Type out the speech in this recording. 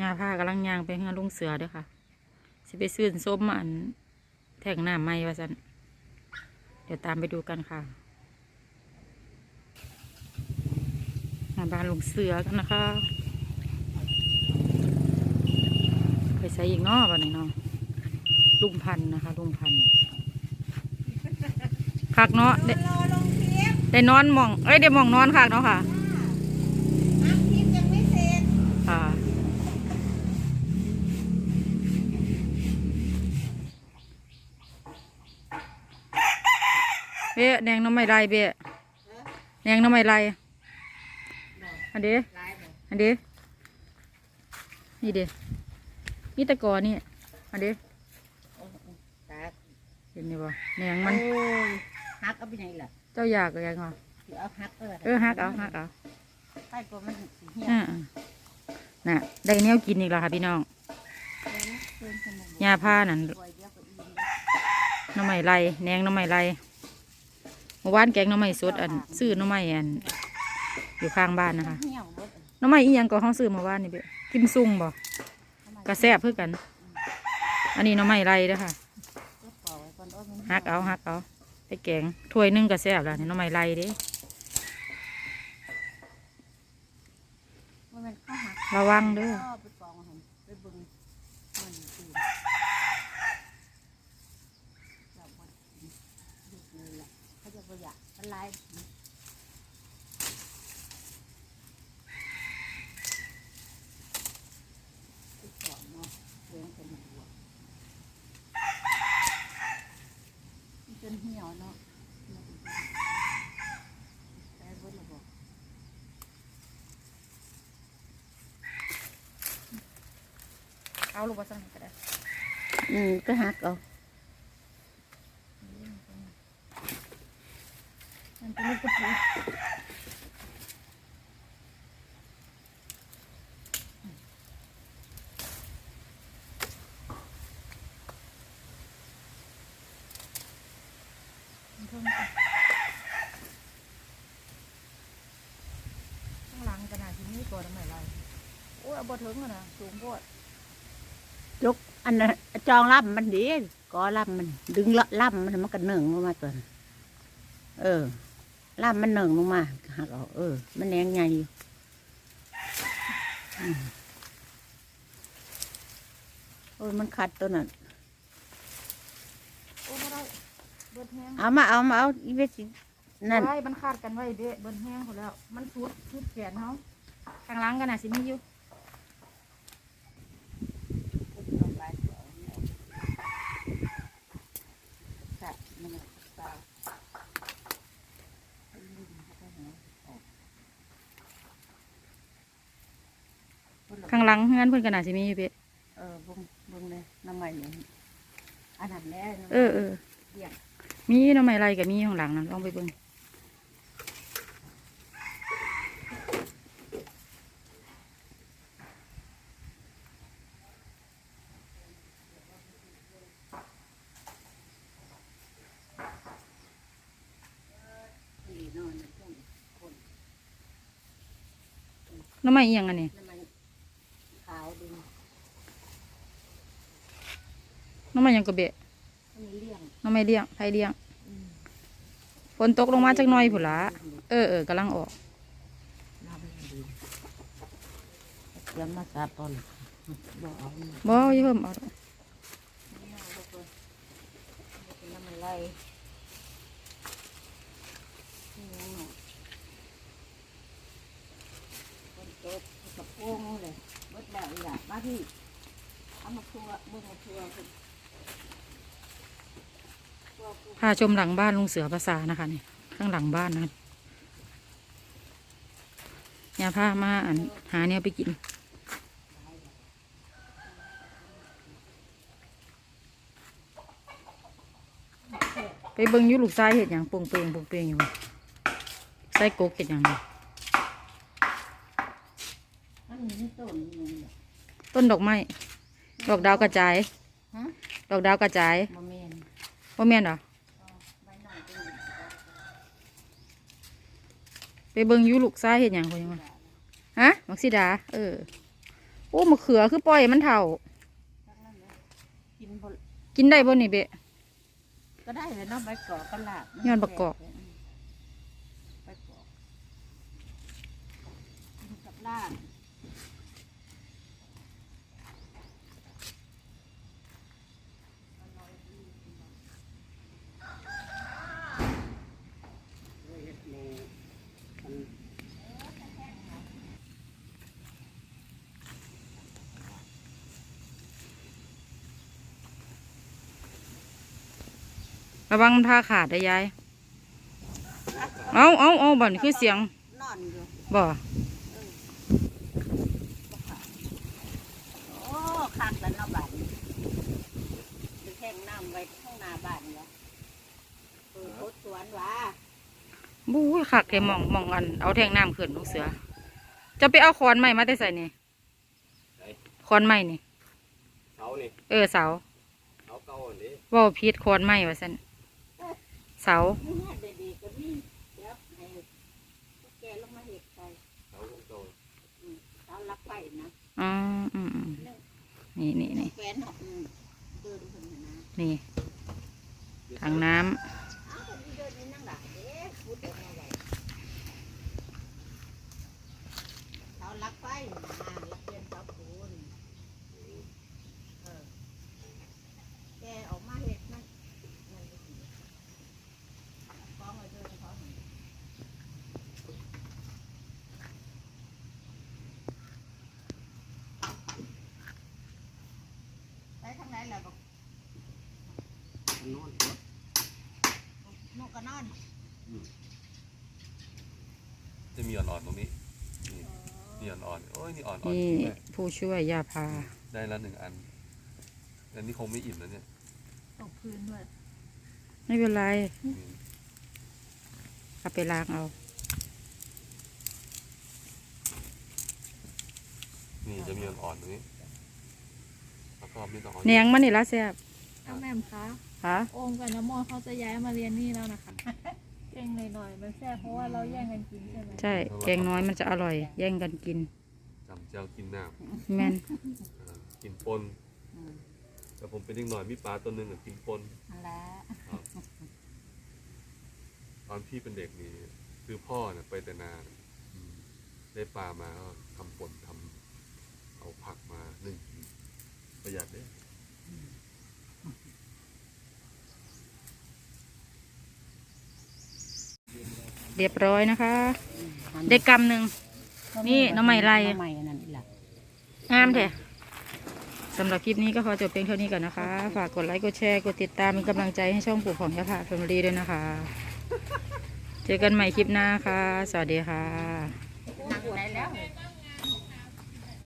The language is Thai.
ยาผ้ากำลังยางไปเฮือลุงเสือเด้อค่ะ สิไปซื้อส้มอันแท่งหน้ำไม้ว่าสันเดี๋ยวตามไปดูกันค่ะมาบ้านลุงเสือกันนะคะ ไปใส่อีกเนอบ้านนี้เนาะลุงพันนะคะ ลุงพันคักเนาะได้รอลงคลิปได้นอนมอง เอ้ยได้มองนอนคักเนาะค่ะ อัพคลิปยังไม่เสร็จ ค่ะ เบ๊ะแดงน้ำไม่ไรเบ๊ะแดงน้ำไม่ไรอันเดีไลฟ์เหรออันเดีนี่เดีนี่ตะกอนี่อันเดีโอ้โหตาเห็นไหมบ่แดงมันโอ้ยฮักเอาไปไหนล่ะเจ้าอยากก็ยังอะเดี๋ยวเอาฮักเออเออฮักเอาฮักเอาใต้ตัวมันสีเหี่ยวอ่าน่ะได้แนวกินอีกแล้วค่ะพี่น้องเดินสมองยาผ้านั่นปล่อยเดี๋ยวก็อิ่มเลยหน้ำไม้ไรแหนงหน้ำไม้ไรเมื่อวานแกงหน้ำไม้สดอันซื้อหน้ำไม้อันอยู่ข้างบ้านนะคะเหี่ยวหมดหน้ำไม้อีหยังก็ห้องซื้อเมื่อวานนี่เบะกิมซุงบ่กระแซบเพื่อกัน อันนี้หน้ำไม้ไรเด้อค่ะก็ปล่อยไว้ก่อนโอ้ยมันหักเอาหักเอาไปแกงถ้วยหนึงกระแซบแล้วนี่หน้ำไม้ไรเด้ว่ามันเข้าหักระวังเด้อ ไปกองหันไปเบึงมันตื่นเราบ่กินลูกนี่แหละเขาจะบ่อยาก มันลายไปกองเนาะเลี้ยงเป็นหัวมันจนเหี่ยวเนาะแต่เบิ่งแล้วบอกเอาลูกบอสังก็ได้ อืมก็หักเอา มันเป็นลูกกระปุกข้างหลังขนาดที่นี่ก่อนทำไมไรโอ้ยเอาบ่ถึงอะนะสูงโพดยกอันนั้นจองล่ำมันดีก็ล่ำมัน ดึงละล่ำมันมันก็หนึ่งลงมาตัวน่ะเออ ล่ำมันหนึ่งลงมาหักเอาเออ มันแหนงใหญ่อยู่อืมโอ้ยมันขัดตัวนั้นโอ้ไม่ได้เบิดแห้งเอามาเอามาเอาอีเวสินั่นไว้มันคาดกันไว้เด้เบิดแห้งหมดแล้ว มันสุดสุดแขนเขาข้างหลังกันน่ะสิมีอยู่ ข้างหลังงั้นเพิ่นกันน่ะสิมีอยู่เบ๊เออบุ้งบุ้งเลยน้ำมันอย่างนี้อันนั้นแหละเออเออเดี่ยงมีหน้ำไม้ไรกับมีข้างหลังนั่นลองไปเบิ่งนี่นอนช่วงคนหน้ำไม้อีหยังอันนี้ น้ำมันขาวดึง หน้ำไม้หยัง กระเบะอันนี้เลี่ยงหน้ำไม้เลี้ยงไผเลี้ยงอืมฝนตกลงมาจักหน่อยพุ่นละเออเออกำลังออกน้ำมันดีเตรียมมาสาตอนบ่เอาเนี่ยบ่อย่าเพิ่มเอาดอกน้ำมันไหลนี่ยังหน่อยคนโตกับโป้งเลยเบิดแล้วอีหล่ะมาพี่เอามาทัวเบิ่งมาทัวคน พาชมหลังบ้านลุงเสือภาษานะคะนี่ข้างหลังบ้านนะอย่าพามาอันหาเนี่ยไปกิน ไปเบิ่งอยุลูกชายเห็ดหยังโปงเปงโปงเปงอยู่ใส่กกเห็ดหยังนี่อันนี้ต้นนี่ยังเนี่ยต้นดอกไม้ดอกดาวกระจายฮะดอกดาวกระจายบ่แม่นว่าแม่นเหรอ ใบหน่อยเป็น ไป เบิ่งอยุลูกชายเห็ดหยังคนยังวะฮะมักซิดา เออ โอ้มะเขือคือปล่อยมันเถ่า กินบ่กินได้บ่นี่เบะก็ได้เลยเนาะใบกอกก็ลาบย้อนบักกอกใบกอกกินกับลาบ ระวังมันพาขาดได้ยาย เอาเอาเอาบ่นี่คือเสียงนอนอยู่บ่โอ้คักแล้วเนาะบ้านนี้ไปแท่งน้ำไว้ข้างหน้าบ้านเหรอเปิดรถสวนวะบู้ยคักแกมองมองอันเอาแทงน้ำขึ้นลูกเสือ จะไปเอาคอนใหม่มาแต่ใส่นี่ไหนคอนใหม่นี่เสานี่เออเสาเสาเก่าอันนี้เว่าพีดคอนใหม่ว่าซั่นเสานี่ฮะดีๆก็มี เดี๋ยวให้พวกแกลงมาเห็ดใส่เสาเก่าเสาลักไฟนะอ๋ออืมอืมนี่นี่นี่แฟนเนาะอืมเดินคนน่ะนะนี่ทางน้ำ อ้าวคนนี้เดินนี่นั่งหลังเอ๊ะพูดออกมาไว้เสาลักไฟนะลักเรียนเสาปูนเออแกออกมาเห็ดมันมันก็สิกองไว้เดินเขาหั่น ไปทางไหนล่ะบอกนอนนกก็นอนจะมีอ่อนๆตรงนี้นี่นี่อ่อนๆโอ้ยนี่อ่อนๆนี่จริงด้วยผู้ช่วยยาพา ได้แล้วหนึ่งอันแต่นี่คงไม่อิ่มแล้วเนี่ยตกพื้นด้วยไม่เป็นไรอืมเอาไปล้างเอา นี่จะมีอ่อนๆตรงนี้ แล้วก็ไม่ต้องเอาแหนงมันนี่ละแซ่บน้ำแหม่มคะฮะโอมกับน้ำมอเขาจะย้ายมาเรียนนี่แล้วนะคะเก่งหน่อยๆมันแซ่บเพราะว่าเราแย่งกันกินใช่ไหมใช่ แกงน้อยมันจะอร่อย แย่งกันกิน จำเจ้ากินน้แม่นำเออกินปนแต่ผมเป็นเด็กหน่อยมีปลาตัวหนึ่งอะกินปนนั่นแหละตอนพี่เป็นเด็กนี่คือพ่อเนี่ยไปแต่นาเนี่ยอืมได้ปลามาก็ทำป่นทำเอาผักมานึ่งกินประหยัดเด้ เรียบร้อยนะคะ ได้กำหนึ่ง นี่หน่อไม้ไร่หน่อไม้อันนั้นอีหละ งามแท้สำหรับคลิปนี้ก็ขอจบเพียงเท่านี้ก่อนนะคะ ฝากกดไลค์ กดแชร์ กดติดตามเป็นกำลังใจให้ช่องปู่ของยาพาแฟมิลี่ด้วยนะคะ เจอกันใหม่คลิปหน้าค่ะ สวัสดีค่ะนั่งได้แล้ว